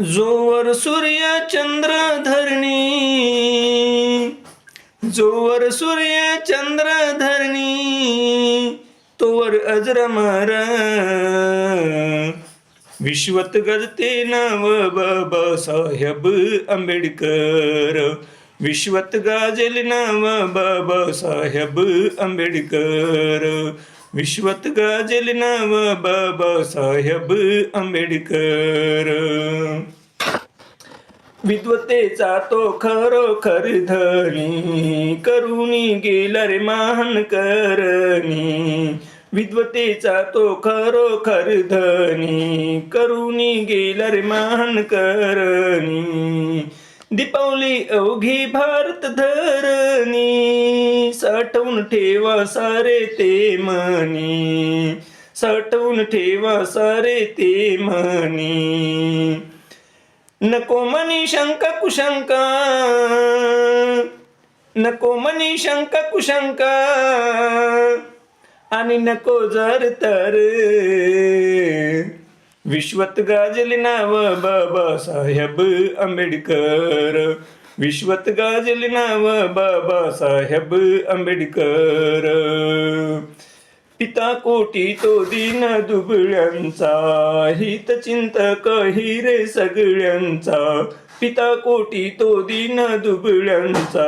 जोवर सूर्य चंद्र धरणी जोवर सूर्य चंद्र धरणी तोवर अजरमर विश्वत गजते नव बाबासाहेब आंबेडकर. विश्वत गाजेल नव बाबासाहेब आंबेडकर. विश्वत गाजल नव बाबासाहेब आंबेडकर. विद्वतेचा तो खरोखर धनी करुणी गेला रे महान करणी. विद्वतेचा तो खरोखर धनी करुणी गेला रे महान करणी. दीपावली अवघी भारत धरणी साठवून ठेवा सारे ते मनी साठवून ठेवा सारे ते मनी नको मनी शंका कुशंका. नको मनी शंका कुशंका. आणि नको जर तर. विश्वत गाजली नाव बाबासाहेब आंबेडकर. विश्वत गाजले नाव बाबासाहेब आंबेडकर. पिता कोटी तो दिन दुबळ्यांचा हित चिंतक हिरे सगळ्यांचा. पिता कोटी तो दिन दुबळ्यांचा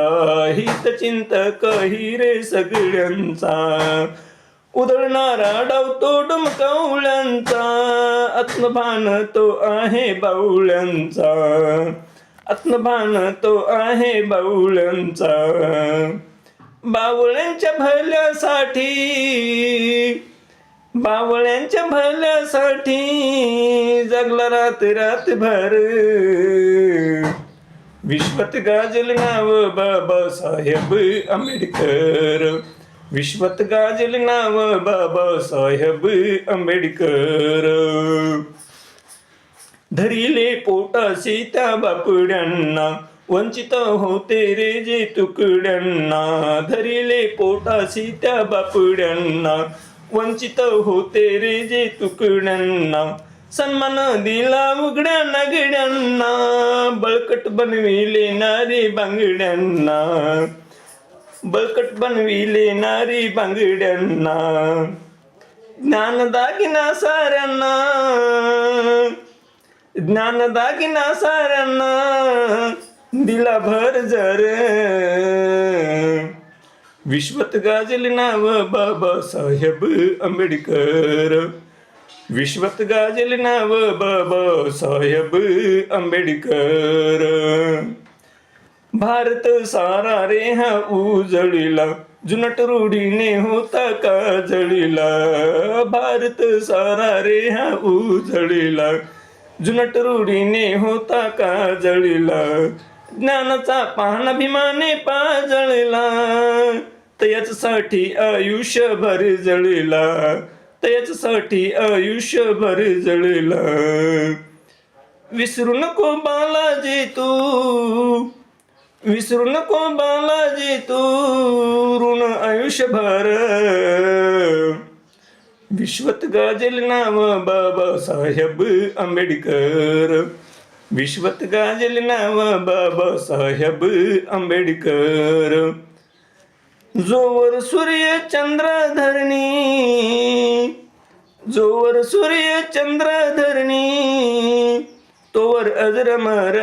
हित चिंतक हिरे सगळ्यांचा. उधळणारा डाव तो डुमकावळ्यांचा आत्मभान तो आहे बावळ्यांचा. आत्मभान तो आहे बावळ्यांचा बावळ्यांच्या भल्यासाठी बावळ्यांच्या भल्यासाठी जगला रात रातभर. विश्वत गाजल नाव बाबासाहेब आंबेडकर. विश्वत गाजल नाव बाबासाहेब आंबेडकर. धरिले पोटाशी त्या बापड्यांना. वंचित होते रे जे तुकड्यांना. धरिले पोटाशी त्या बापड्यांना. वंचित होते रे जे तुकड्यांना. सन्मान दिला उघड्या नगड्यांना. बळकट बनविले नारी बांगड्यांना. बळकट बनविले नारी बांगड्यांना. ज्ञान दागिना साऱ्यांना. ज्ञान दागिना साऱ्यांना दिला भर जर. विश्वत गाजले नाव बाबासाहेब आंबेडकर. विश्वत गाजले नाव बाबासाहेब आंबेडकर. भारत सारा रे हा उजळीला जुनट रूढीने होता का जळीला? भारत सारा रे हा उजळीला जुनट रूढीने होता का जळीला? ज्ञानाचा पाहणा भीमाने पाजळला. आयुष्य भर जळीला. तयाचसाठी आयुष्य भर जळीला. विसरू नको बालाजी तू. विसरू नको बालाजी तू. ऋण आयुष्यभर विश्वत गाजल नाव बाबासाहेब आंबेडकर. विश्वत गाजल नाव बाबासाहेब आंबेडकर. जोवर सूर्य चंद्र धरणी. जोवर सूर्य चंद्र धरणी. तोवर अजरमर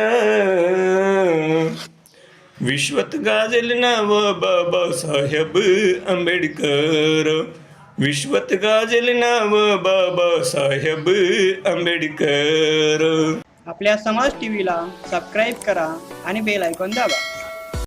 विश्वत गाजल नाव बाबासाहेब आंबेडकर. विश्वत गाजल नाव बाबासाहेब आंबेडकर आपल्या समाज टीव्हीला सबस्क्राईब करा आणि बेल ऐकून दाबा.